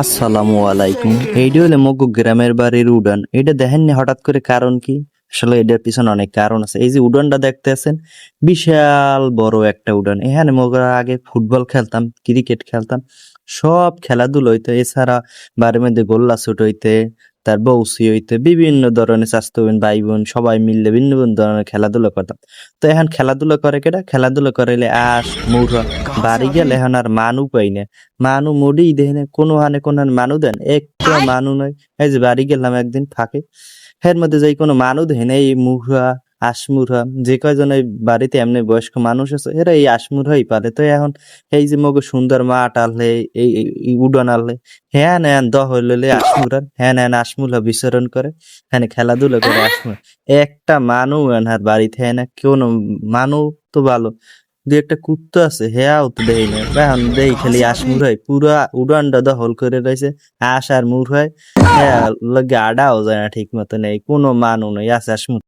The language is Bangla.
আসসালামু আলাইকুম। এইটা হলে মগু গ্রামের বাড়ির উডান, এটা দেখেননি হঠাৎ করে কারণ কি? আসলে এটার পিছনে অনেক কারণ আছে। এই যে উডানটা দেখতে আছেন, বিশাল বড় একটা উডান। এখানে মগরা আগে ফুটবল খেলতাম, ক্রিকেট খেলতাম, সব খেলাধুলো হইতো। এছাড়া বাড়ির মধ্যে গোল্লা ছুট হইতে, তার বৌসি হইতে, বিভিন্ন ধরনের স্বাস্থ্য বোন ভাই বোন সবাই মিললে ভিন্ন ভিন্ন ধরনের খেলাধুলা করতাম। তো এখন খেলাধুলা করে কেটা খেলাধুলা করাইলে আস মুরা বাড়ি গেলে এখন আর মানু পাই না। মানু মুড়ি দেয় না কোনো হানে কোনো মানু দেন। একটা মানু নয় এই যে বাড়ি গেলাম একদিন ফাঁকে। এর মধ্যে যাই কোনো মানু দেয় না এই মুহা আসমুরহা যে কয়জন এই বাড়িতে এমনি বয়স্ক মানুষ আছে এরা এই আসমুরহাই পারে তো এখন এই যে মগো সুন্দর মাঠ আনলে এই উডান আনলে হ্যাঁ নেন দ হইলে আসমুরান হ্যাঁ নেন আসমুলা বিচরণ করে হ্যাঁ খেলাধুলা করে আসমুর একটা মানু এনার বাড়িতে হ্যাঁ না কোনো মানু তো ভালো। দু একটা কুত্তা আছে, হেয়াও তো দেই না এখন দেই খালি আসমুর হয় পুরা উড়ানটা দখল করে রয়েছে, আশ আর মুর হয় হ্যাঁ গাডাও যায় না ঠিক মতো নেই, কোনো মানু নেই আছে আসমুর